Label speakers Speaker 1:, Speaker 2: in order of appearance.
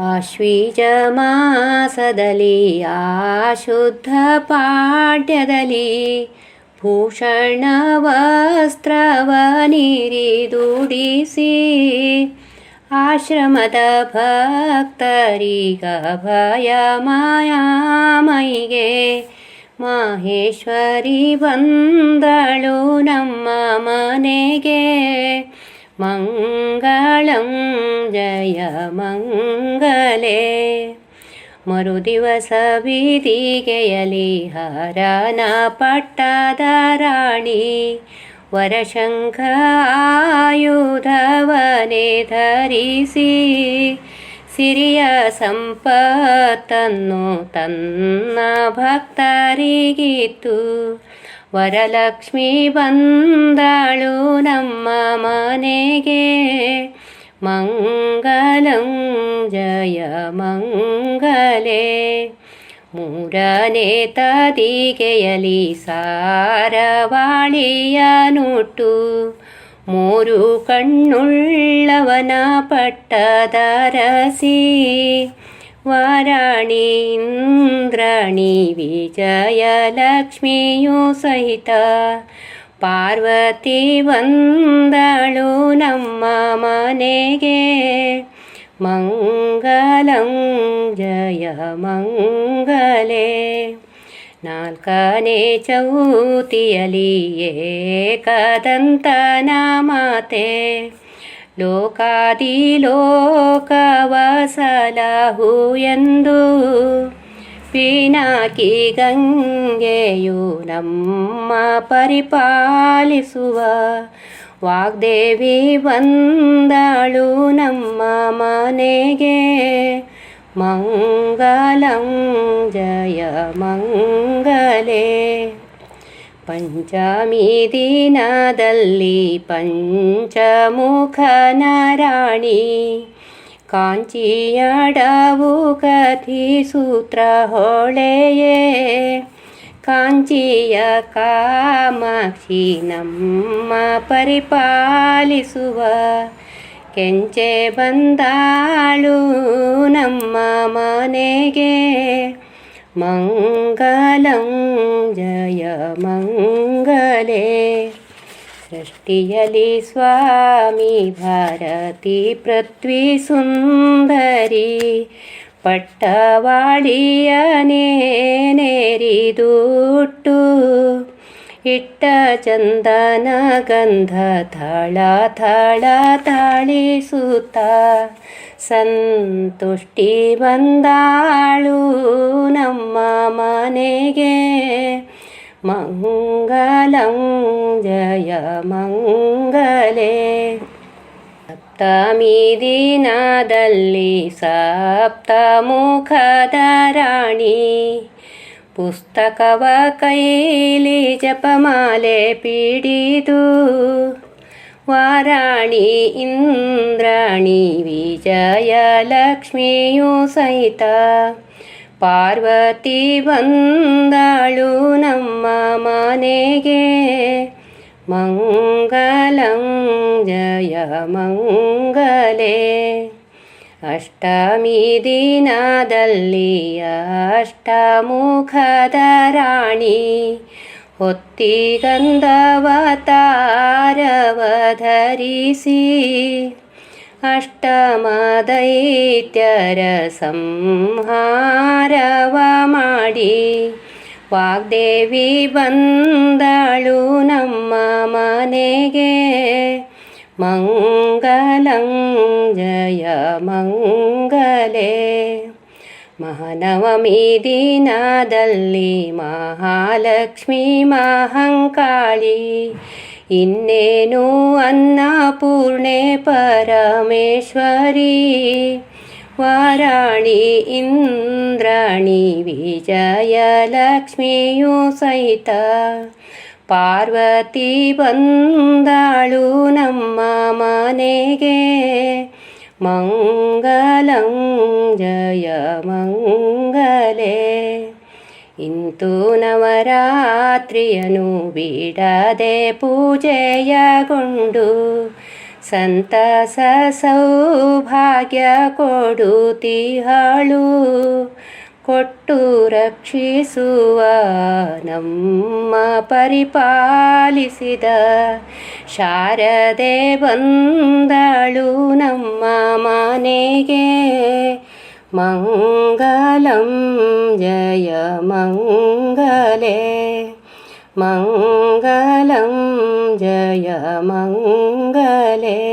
Speaker 1: ಆಶ್ವೀಜ ಮಾಸದಲ್ಲಿ ಶುದ್ಧ ಪಾಡ್ಯದಲ್ಲಿ ಭೂಷಣ ವಸ್ತ್ರವ ನೀರಿದುಡಿಸಿ ಆಶ್ರಮದ ಭಕ್ತರಿಗ ಭಯ ಮಾಯಾಮೈಗೆ ಮಾಹೇಶ್ವರಿ ಬಂದಳು ನಮ್ಮ ಮನೆಗೆ. मङ्गलं जय मङ्गले। मरुदिवसविधि गयले हरना पट्टा धराणि वरशङ्खयुधवने ಸಿರಿಯ ಸಂಪತ್ತನ್ನು ತನ್ನ ಭಕ್ತರಿಗಿತ್ತು. ವರಲಕ್ಷ್ಮಿ ಬಂದಳು ನಮ್ಮ ಮನೆಗೆ. ಮಂಗಲಂ ಜಯ ಮಂಗಲೇ. ಮೂರನೇ ತದಿಗೆಯಲಿ ಸಾರವಾಳಿಯ ನುಟ್ಟು ಮೂರು ಕಣ್ಣುಳ್ಳವನ ಪಟ್ಟದರಸಿ ವಾರಾಣಿ ಇಂದ್ರಾಣಿ ವಿಜಯಲಕ್ಷ್ಮಿಯು ಸಹಿತ ಪಾರ್ವತಿ ಬಂದಳು ನಮ್ಮ ಮನೆಗೆ ಮಂಗಲಂ ಜಯ ಮಂಗಲೇ ನಾಲ್ಕನೇ ಚೌತಿಯಲಿ ಏಕದಂತನ ಮಾತೆ ಲೋಕಾದಿ ಲೋಕವ ಸಲಹು ಎಂದು ಪಿನಾಕಿ ಗಂಗೆಯು ನಮ್ಮ ಪರಿಪಾಲಿಸುವ. ವಾಗ್ದೇವಿ ಬಂದಳು ನಮ್ಮ ಮನೆಗೆ. ಮಂಗಲಂ ಜಯ ಮಂಗಲೇ ಪಂಚಮಿ ದಿನದಲ್ಲಿ ಪಂಚಮುಖ ನಾರಾಣಿ ಕಾಂಚಿಯಡವು ಕಥಿ ಸೂತ್ರ ಹೊಳೆಯೇ ಕಾಂಚಿಯ ಕಾಮಾಕ್ಷಿ ನಮ್ಮ ಪರಿಪಾಲಿಸುವ ಕೆಂಚೆ ಬಂದಾಳು ನಮ್ಮ ಮನೆಗೆ ಮಂಗಲಂ ಜಯ ಮಂಗಲೇ ಸೃಷ್ಟಿಯಲಿ ಸ್ವಾಮಿ ಭಾರತಿ ಪೃಥ್ವಿ ಸುಂದರಿ ಪಟ್ಟವಾಳಿಯನೇರಿದುಟ್ಟು ಇಟ್ಟ ಚಂದನ ಗಂಧ ತಾಳ ತಾಳ ತಾಳಿಸುತ್ತ. ಸಂತುಷ್ಟಿ ಬಂದಾಳು ನಮ್ಮ ಮನೆಗೆ. ಮಂಗಲಂ ಜಯ ಮಂಗಲೇ. ಸಪ್ತಮಿ ದಿನದಲ್ಲಿ ಸಪ್ತಮುಖದ ರಾಣಿ. ಪುಸ್ತಕವ ಕೈಲಿ ಜಪಮಾಲೆ ಪಿಡಿದು, ವಾರಾಣಿ ಇಂದ್ರಾಣಿ ವಿಜಯಲಕ್ಷ್ಮಿಯು ಸಹಿತ ಪಾರ್ವತಿ ಬಂದಾಳು ನಮ್ಮ ಮನೆಗೆ. ಮಂಗಲಂ ಜಯ ಮಂಗಲೇ. ಅಷ್ಟಮಿ ದಿನದಲ್ಲಿ ಅಷ್ಟಮುಖದ ರಾಣಿ ಹೊತ್ತಿಗಂಧವತಾರವ ಧರಿಸಿ ಅಷ್ಟಮ ದೈತ್ಯರ ಸಂಹಾರವ ಮಾಡಿ. ವಾಗ್ದೇವಿ ಬಂದಳು ನಮ್ಮ ಮನೆಗೆ. ಮಂಗಲಂ ಜಯ ಮಂಗಲೇ ಮಹಾನವಮಿ ದಿನದಲ್ಲಿ ಮಹಾಲಕ್ಷ್ಮಿ ಮಹಂಕಾಳಿ ಇನ್ನೇನು ಅನ್ನಪೂರ್ಣೆ ಪರಮೇಶ್ವರಿ ವಾರಾಣಿ ಇಂದ್ರಾಣಿ ವಿಜಯಲಕ್ಷ್ಮಿಯು ಸಹಿತ ಪಾರ್ವತಿ ಬಂದಾಳು ನಮ್ಮ ಮನೆಗೆ. ಮಂಗಲಂ ಜಯ ಮಂಗಲೇ. ಇಂತು ನವರಾತ್ರಿಯನು ಬಿಡದೆ ಪೂಜೆಯಗೊಂಡು ಸಂತಸ ಸೌಭಾಗ್ಯ ಕೊಡುತ್ತಿಹಳು. ಕೊಟ್ಟು ರಕ್ಷಿಸುವ ನಮ್ಮ ಪರಿಪಾಲಿಸಿದ ಶಾರದೆ ಬಂದಳು ನಮ್ಮ ಮನೆಗೆ. ಮಂಗಲಂ ಜಯ ಮಂಗಲೆ. ಮಂಗಲಂ ಜಯ ಮಂಗಲೇ.